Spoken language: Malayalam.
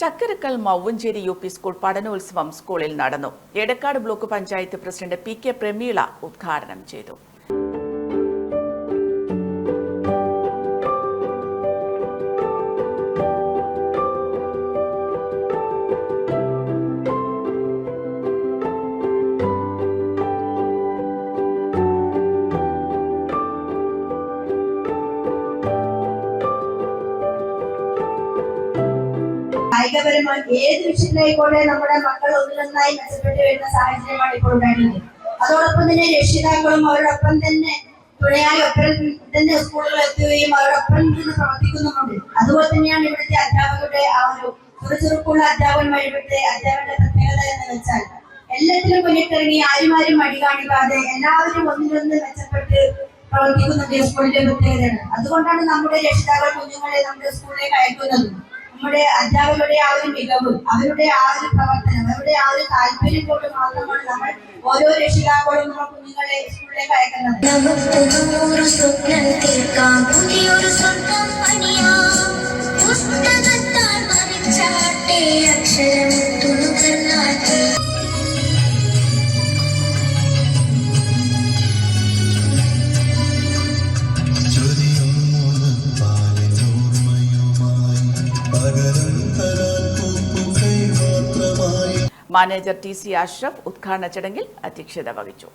Chakkarakkal Mauvancheri U P school പഠനോത്സവം സ്കൂളിൽ നടന്നു. Edakkad block panchayat president P K Prameela ഉദ്ഘാടനം ചെയ്തു. കായികപരമായി ഏത് വിഷയത്തിലായിക്കോട്ടെ നമ്മുടെ മക്കൾ ഒന്നിനൊന്നായി മെച്ചപ്പെട്ടു വരുന്ന സാഹചര്യമാണ് ഇപ്പോൾ ഉണ്ടായിരുന്നത്. അതോടൊപ്പം തന്നെ രക്ഷിതാക്കളും അവരോടൊപ്പം തന്നെ തുണയായി ഒപ്പം തന്നെ സ്കൂളുകളിൽ എത്തുകയും അവരോടൊപ്പം നിന്ന് പ്രവർത്തിക്കുന്നുമുണ്ട്. അതുപോലെ തന്നെയാണ് ഇവിടുത്തെ അധ്യാപകരുടെ ആ ഒരു ചുറുചുറുക്കുള്ള അധ്യാപകന്മാർ ഇവിടുത്തെ അധ്യാപകരുടെ പ്രത്യേകത എന്ന് വെച്ചാൽ എല്ലാത്തിലും മുന്നിട്ടിറങ്ങി ആരും ആരും മടി കാണിക്കാതെ എല്ലാവരും ഒന്നിനൊന്ന് മെച്ചപ്പെട്ട് പ്രവർത്തിക്കുന്നുണ്ട് സ്കൂളിന്റെ പ്രത്യേകതയാണ് അതുകൊണ്ടാണ് നമ്മുടെ രക്ഷിതാക്കൾ കുഞ്ഞുങ്ങളെ നമ്മുടെ സ്കൂളിലേക്ക് അയക്കുന്നതും. നമ്മുടെ അധ്യാപകരുടെ ആ ഒരു മികവും അവരുടെ ആ ഒരു പ്രവർത്തനം അവരുടെ ആ ഒരു താല്പര്യം കൊണ്ട് മാത്രമാണ് നമ്മൾ ഓരോ രക്ഷിതാക്കളും നമ്മൾ കുഞ്ഞുങ്ങളെ സ്കൂളിലേക്ക് അയക്കുന്നത്. മാനേജർ ടി സി അഷ്റഫ് ഉദ്ഘാടന ചടങ്ങിൽ അധ്യക്ഷത വഹിച്ചു